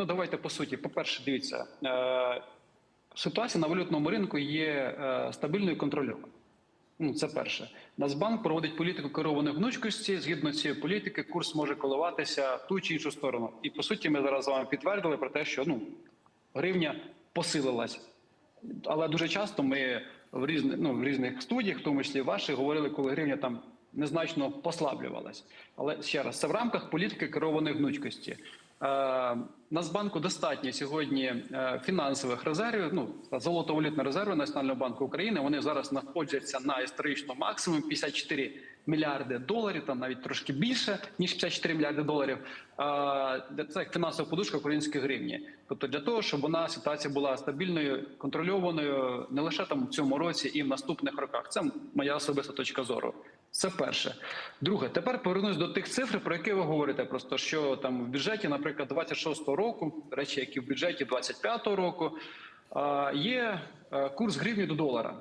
Ну, давайте по суті. По-перше, дивіться, е, ситуація на валютному ринку є е, стабільною і контрольованою. Ну, це перше. Нацбанк проводить політику керованої гнучкості. Згідно цієї політики, курс може коливатися ту чи іншу сторону. І по суті, ми зараз з вами підтвердили про те, що ну гривня посилилась. Але дуже часто ми в різних ну, в різних студіях, в тому числі ваших, говорили, коли гривня там незначно послаблювалась. Але ще раз, це в рамках політики керованої гнучкості. Е, Нацбанку достатньо сьогодні е, фінансових резервів. Ну золотовалютні резерви Національного банку України. Вони зараз знаходяться на історичному максимумі 54 мільярди доларів, там навіть трошки більше ніж 54 мільярди доларів. Е, Це як фінансова подушка української гривні. Тобто для того, щоб вона ситуація була стабільною, контрольованою не лише там в цьому році і в наступних роках. Це моя особиста точка зору. Це перше. Друге, тепер повернусь до тих цифр, про які ви говорите. Просто що там в бюджеті, наприклад, 26-го року, речі, які в бюджеті 25-го року, є е, курс гривні до долара.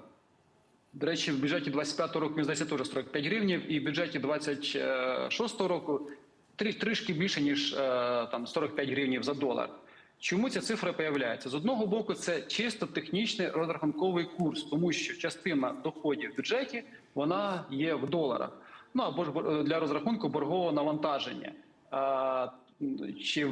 До речі, в бюджеті 25-го року він здається теж 45 гривнів, і в бюджеті 26-го року трішки більше ніж е, там 45 гривнів за долар. Чому ця цифра появляється? З одного боку, це чисто технічний розрахунковий курс, тому що частина доходів в бюджеті вона є в доларах. Ну або ж бор- для розрахунку боргового навантаження. Чи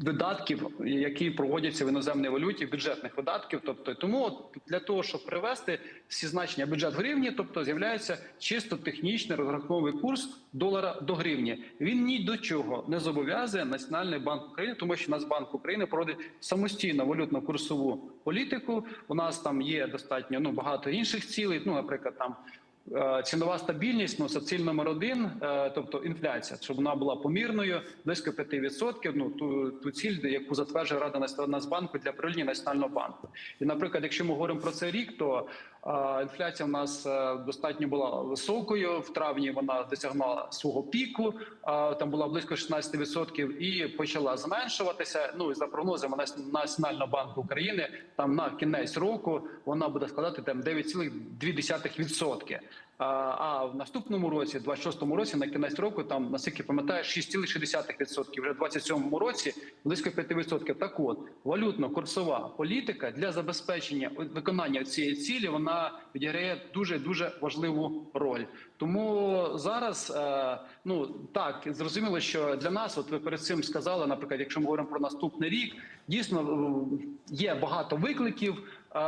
видатків, які проводяться в іноземній валюті, бюджетних видатків, тобто тому от для того, щоб привести всі значення бюджет в гривні, тобто з'являється чисто технічний розрахунковий курс долара до гривні. Він ні до чого не зобов'язує Національний банк України, тому що Нацбанк України проводить самостійно валютно-курсову політику. У нас там є достатньо ну багато інших цілей. Ну, наприклад, там. Е, Цінова стабільність, ну ціль номер один, е, тобто інфляція, щоб вона була помірною, близько 5%, Ну ту, ту ціль, яку затверджує Рада Нац- Нацбанку для правління Національного банку. І, наприклад, якщо ми говоримо про цей рік, то інфляція в нас е, достатньо була високою. В травні вона досягнула свого піку, там була близько 16% і почала зменшуватися. Ну і за прогнозами Нац- Національного банку України, там на кінець року вона буде складати там 9,2%. А, в наступному році, 26-му році, на кінець року, там наскільки пам'ятаю, 6,6%. Вже в 27-му році близько 5%. Так от валютно-курсова політика для забезпечення виконання цієї цілі вона відіграє дуже дуже важливу роль. Тому зараз е, ну так зрозуміло, що для нас, от ви перед цим сказали, наприклад, якщо ми говоримо про наступний рік, дійсно е, є багато викликів, е,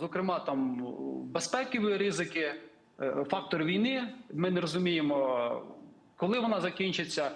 зокрема там безпекові ризики. Е, Фактор війни. Ми не розуміємо, коли вона закінчиться,